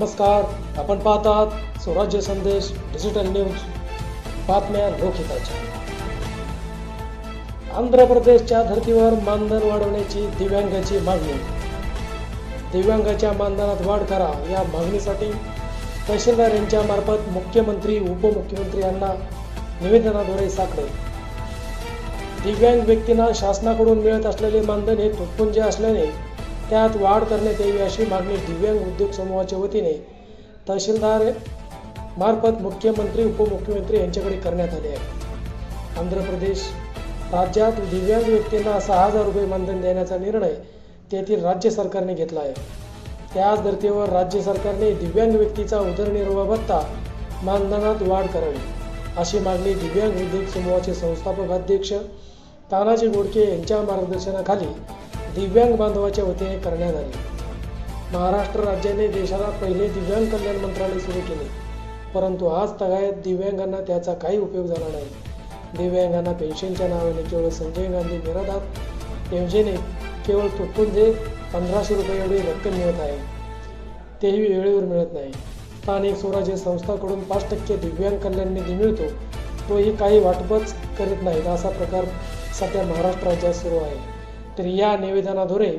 नमस्कार आपण पाहतात स्वराज्य संदेश डिजिटल न्यूज बातम्या लोकहिताच्या. आंध्र प्रदेशच्या धर्तीवर मानधन वाढवण्याची दिव्यांगाची मागणी. दिव्यांगाच्या मानधनात वाढ करा या मागणीसाठी तहसीलदार यांच्या मार्फत मुख्यमंत्री उपमुख्यमंत्री यांना निवेदनाद्वारे साकडे. दिव्यांग व्यक्तींना शासनाकडून मिळत असलेले मानधन हे तुटपुंजे असल्याने त्यात वाढ करण्यात यावी अशी मागणी दिव्यांग उद्योग समूहाच्या वतीने तहसीलदार मार्फत मुख्यमंत्री उपमुख्यमंत्री यांच्याकडे करण्यात आले आहे. आंध्र प्रदेश राज्यात दिव्यांग व्यक्तींना सहा हजार रुपये मानधन देण्याचा निर्णय तेथील राज्य सरकारने घेतला आहे. त्याच धर्तीवर राज्य सरकारने दिव्यांग व्यक्तीचा उदरनिर्वाह भत्ता मानधनात वाढ करावी अशी मागणी दिव्यांग उद्योग समूहाचे संस्थापक अध्यक्ष तानाजी गोडके यांच्या मार्गदर्शनाखाली दिव्यांग बांधवाच्या वतीने करण्यात आली. महाराष्ट्र राज्याने देशाला पहिले दिव्यांग कल्याण मंत्रालय सुरू केले. परंतु आज तगायत दिव्यांगांना त्याचा काही उपयोग झाला नाही. दिव्यांगांना पेन्शनच्या नावाने केवळ संजय गांधी निराधार योजनेत केवळ तुटपुंजे पंधराशे रुपये एवढी रक्कम मिळत आहे. तेही वेळेवर मिळत नाही. स्थानिक स्वराज्य संस्थाकडून पाच टक्के दिव्यांग कल्याण निधी मिळतो तोही काही वाटपच करीत नाहीत असा प्रकार सध्या महाराष्ट्र राज्यात सुरू आहे. तर या निवेदनाद्वारे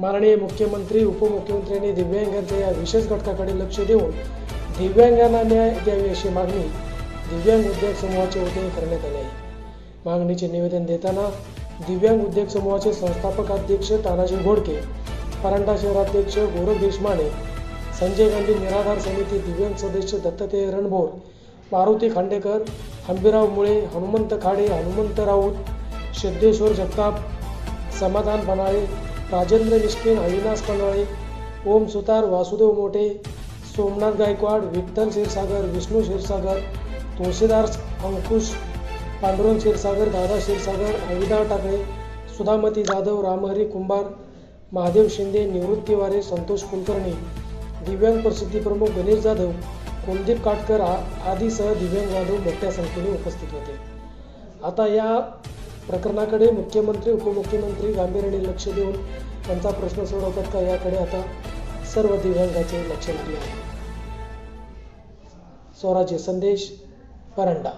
माननीय मुख्यमंत्री उपमुख्यमंत्र्यांनी दिव्यांगांच्या या विशेष घटकाकडे लक्ष देऊन दिव्यांगांना न्याय द्यावी अशी मागणी दिव्यांग उद्योग समूहाच्या वतीने करण्यात आली आहे. मागणीचे निवेदन देताना दिव्यांग उद्योग समूहाचे संस्थापक अध्यक्ष तानाजी घोडके परांडा शहराध्यक्ष गौरव देशमाने संजय गांधी निराधार समिती दिव्यांग सदस्य दत्तते रणभोर मारुती खांडेकर हंबीराव मुळे हनुमंत खाडे हनुमंत राऊत सिद्धेश्वर जगताप समाधान बनाळे राजेंद्र मिश्किन अविनाश कनाळे ओम सुतार वासुदेव मोठे सोमनाथ गायकवाड विठ्ठल क्षीरसागर विष्णू क्षीरसागर तुळशीदार अंकुश पांडुरंग क्षीरसागर दादा क्षीरसागर अविदा टाकळे सुधामती जाधव रामहरी कुंभार महादेव शिंदे निवृत्ती वारे संतोष कुलकर्णी दिव्यांग प्रसिद्धी प्रमुख गणेश जाधव कुलदीप काटकर आ- आदीसह दिव्यांग जाधव मोठ्या संख्येने उपस्थित होते. आता या प्रकरणाकडे मुख्यमंत्री उपमुख्यमंत्री गांभीर्याने लक्ष देऊन त्यांचा प्रश्न सोडवतात का याकडे आता सर्व दिव्यांगाचे लक्ष लागले आहे. स्वराज्य संदेश परंडा